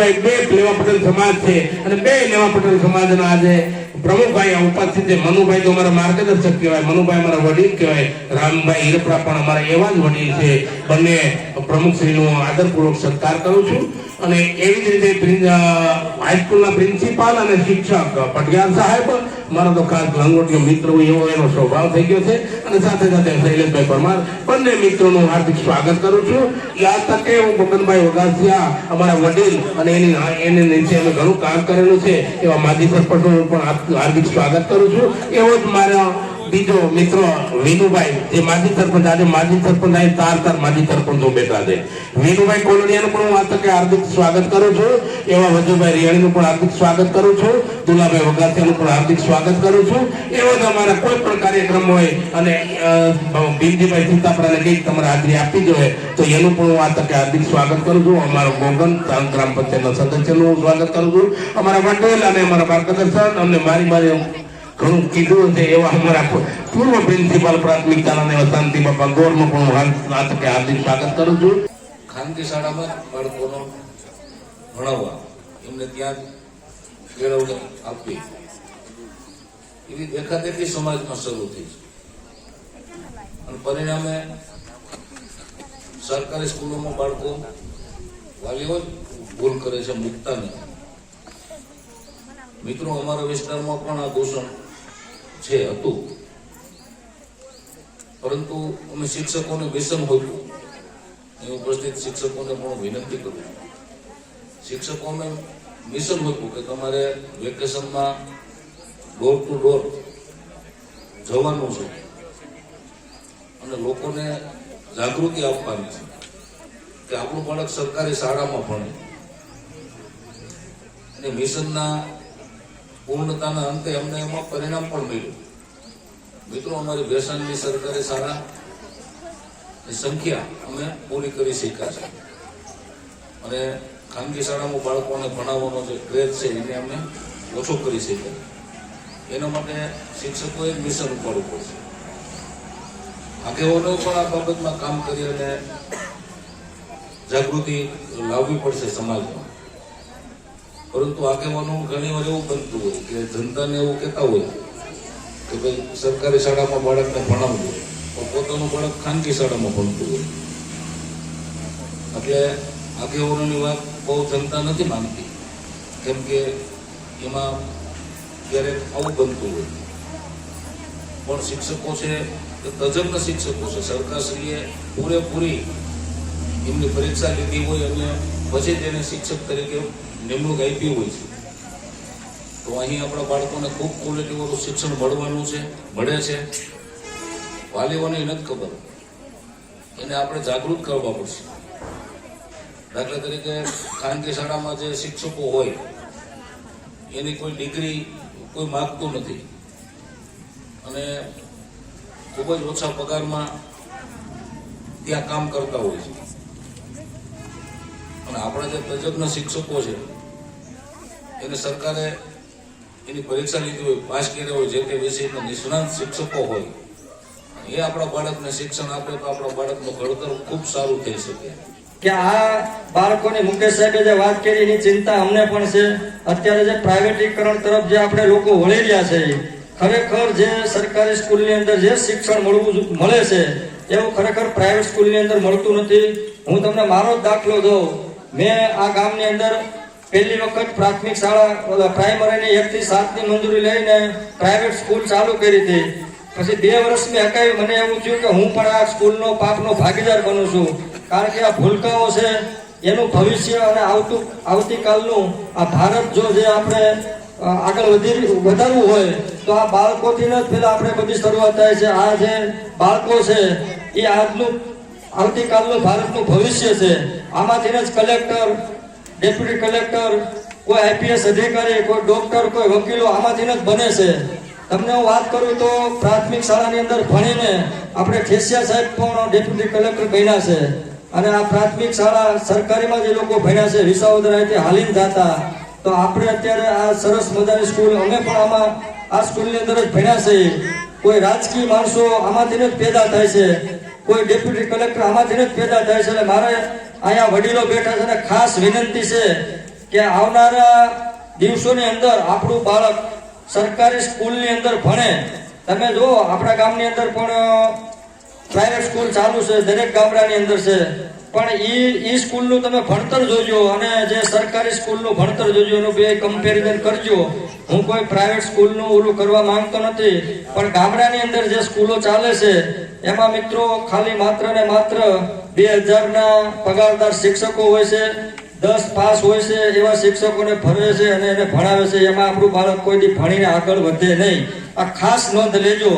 કેશુભાઈ બે લેવા પટેલ સમાજ છે અને બે લેવા પટેલ સમાજના આજે પ્રમુખભાઈ ભાઈ ઉપસ્થિત છે. મનુભાઈ તો અમારા માર્ગદર્શક કહેવાય, મનુભાઈ અમારા વડીલ કહેવાય, રામભાઈ હિરપરા પણ અમારા એવા જ વડીલ છે. બંને પ્રમુખશ્રીનો આદરપૂર્વક સત્કાર કરું છું. અને એવી જ રીતે હાઈસ્કૂલના પ્રિન્સિપાલ અને શિક્ષક પટિયાર સાહેબ, મારો તો ખાસ લંગોટીયો મિત્ર એવો, એનો સ્વભાવ થઈ ગયો છે. અને સાથે સાથે શૈલેષભાઈ પરમાર, બંને મિત્રોનું હાર્દિક સ્વાગત કરું છું. યાદ તકે હું ગોપનભાઈ વગાસિયા અમારા વડીલ અને એની એની નીચે અમે ઘણું કામ કરેલું છે. એવા માજી સરપંચનું પણ હાર્દિક સ્વાગત કરું છું. એવો જ મારા બીજો મિત્રો વિનુભાઈ એ માજી સરપંચ આજે માજી સરપંચ આવી તાર તાર માજી સરપંચો બેઠા છે. વિનુભાઈ કોલોડિયાનું પણ હું આ હાર્દિક સ્વાગત કરું છું. એવા વજુભાઈ રિયાણીનું પણ હાર્દિક સ્વાગત કરું છું. દુલાભાઈ વગાસિયાનું પણ હાર્દિક સ્વાગત કરું છું. એવો જ કોઈ પણ કાર્યક્રમ હોય અને ભીમજીભાઈ સીતાપરાને કંઈક તમારે હાજરી આપી જોઈએ તો એનું પણ હું આ તકે હાર્દિક સ્વાગત કરું છું. અમારો ગોગન ગ્રામ પંચાયતના સદસ્યનું હું સ્વાગત કરું છું. અમારા વડીલ અને અમારા માર્ગદર્શન અમને મારી મારી ઘણું કીધું છે એવા અમારા પૂર્વ પ્રિન્સિપાલ પ્રાથમિક શાળાના શાંતિ બાપા ગોરનું પણ હું તકે હાર્દિક સ્વાગત કરું છું ખાનગી શાળામાં બાળકોનો ભણાવવા એમને ત્યાં કેળવણી આપવી એવી દેખાદેખી સમાજમાં શરૂ થઈ છે અને પરિણામે સરકારી સ્કૂલોમાં બાળકો વાલીઓ ભૂલ કરે છે મૂકતા નથી મિત્રો અમારા વિસ્તારમાં પણ આ દૂષણ છે હતું. પરંતુ અમે શિક્ષકોને વ્યસન હોતું હું ઉપસ્થિત શિક્ષકોને પણ વિનંતી કરું શિક્ષકોને મિશન હતું કે તમારે વેકેશનમાં ડોર ટુ ડોર જવાનું છે. અને લોકોને જાગૃતિ આપવાની છે કે આપણું બાળક સરકારી શાળામાં ભણે. અને મિશનના પૂર્ણતાના અંતે અમને એમાં પરિણામ પણ મળ્યું. મિત્રો, અમારી ભેસાણની સરકારી ની સંખ્યા અમે પૂરી કરી શક્યા છે. અને ખાનગી શાળામાં બાળકોને ભણાવવાનો જે ક્રેઝ છે, એને અમે ઓછો કરી શક્યા. એના માટે શિક્ષકોએ મિશન ઉપાડવું પડશે. આગેવાનો પણ આ બાબતમાં કામ કરી અને જાગૃતિ લાવવી પડશે સમાજમાં. પરંતુ આગેવાનો ઘણી વાર એવું બનતું હોય કે જનતાને એવું કહેતા હોય કે ભાઈ સરકારી શાળામાં બાળકને ભણાવવું હોય પણ પોતાનું બાળક ખાનગી શાળામાં ભણતું હોય. એટલે આગેવાનોની વાત બહુ જનતા નથી માનતી. કેમ કે એમાં ક્યારેક આવું બનતું હોય. પણ શિક્ષકો છે તજજ્ઞ શિક્ષકો છે. સરકારશ્રીએ પૂરેપૂરી એમની પરીક્ષા લીધી હોય અને પછી તેને શિક્ષક તરીકે નિમણૂક આપી હોય છે. તો અહીં આપણા બાળકોને ખૂબ ક્વોલિટીવાળું શિક્ષણ મળવાનું છે, મળે છે. વાલીઓને નથી ખબર. એને આપણે જાગૃત કરવા પડશે. દાખલા તરીકે ખાનગી શાળામાં જે શિક્ષકો હોય, એની કોઈ ડિગ્રી, કોઈ માગતું નથી. અને ખૂબ જ ઓછા પગારમાં ત્યાં કામ કરતા હોય છે. અને આપણા જે તજજ્ઞ શિક્ષકો છે, એને સરકારે એની પરીક્ષા લીધી હોય, પાસ કર્યા હોય, જે તે વિષયના નિષ્ણાંત શિક્ષકો હોય, એ આપણા બાળકને શિક્ષણ આપે તો આપણા બાળકનું ઘડતર ખૂબ સારું થઈ શકે. કે આ બાળકોની મુકેશ સાહેબે જે વાત કરી, એની ચિંતા અમને પણ છે. અત્યારે જે પ્રાઇવેટીકરણ તરફ જે આપણે લોકો વળી રહ્યા છે ખરેખર જે સરકારી સ્કૂલની અંદર જે શિક્ષણ મળવું મળે છે, એવું ખરેખર પ્રાઇવેટ સ્કૂલની અંદર મળતું નથી. હું તમને મારો જ દાખલો દઉં. મેં આ ગામની અંદર પહેલી વખત પ્રાથમિક શાળા પ્રાઇમરીની એક થી સાતની મંજૂરી લઈને પ્રાઇવેટ સ્કૂલ ચાલુ કરી હતી. પછી બે વર્ષ મેં હકાવી. મને એવું થયું કે હું પણ આ સ્કૂલનો પાપનો ભાગીદાર બનું છું. કારણ કે આ ભૂલકાઓ છે, એનું ભવિષ્ય અને આવતું, આવતીકાલનું આ ભારત જો જે આપણે આગળ વધી, વધારવું હોય, તો આ બાળકોથી જ પેલા આપણે બધી શરૂઆત થાય છે. આ જે બાળકો છે, એ આજનું આવતીકાલનું ભારતનું ભવિષ્ય છે. આમાંથી જ કલેક્ટર, ડેપ્યુટી કલેક્ટર, કોઈ આઈપીએસ અધિકારી, કોઈ ડોક્ટર, કોઈ વકીલો આમાંથી જ બને છે. તમને હું વાત કરું તો પ્રાથમિક શાળાની અંદર ભણીને આપણે ખેસિયા સાહેબ પણ ડેપ્યુટી કલેક્ટર બન્યા છે. અને આ પ્રાથમિક શાળા સરકારીમાં જે લોકો ભણ્યા છે વિસાવદરાથી હાલીન થતા તો આપણે અત્યારે આ સરસ મજાની સ્કૂલ, અમે પણ આમાં આ સ્કૂલની અંદર જ ભણ્યા છે. કોઈ રાજકીય માણસો આમાંથી જ પેદા થાય છે. કોઈ ડેપ્યુટી કલેક્ટર આમાંથી જ પેદા થાય છે. એટલે મારે અહીંયા વડીલો બેઠા છે અને ખાસ વિનંતી છે કે આવનારા દિવસોની અંદર આપણું બાળક સરકારી સ્કૂલની અંદર ભણે. તમે જો આપણા ગામની અંદર પણ પ્રાઇવેટ સ્કૂલ ચાલુ છે, દરેક ગામડાની અંદર છે. પણ ઈ ઈ સ્કૂલનું તમે ભણતર જોજો અને જે સરકારી સ્કૂલનું ભણતર જોજો, એનું બે કમ્પેરિઝન કરજો. હું કોઈ પ્રાઇવેટ સ્કૂલનું ઓલું કરવા માંગતો નથી, પણ ગામડાની અંદર જે સ્કૂલો ચાલે છે, એમાં મિત્રો ખાલી માત્ર ને માત્ર બે હજારના પગારદાર શિક્ષકો હોય છે, દસ પાસ હોય છે, એવા શિક્ષકોને ભરે છે અને એને ભણાવે છે. એમાં આપણું બાળક કોઈ દી ભણીને આગળ વધે નહીં. આ ખાસ નોંધ લેજો.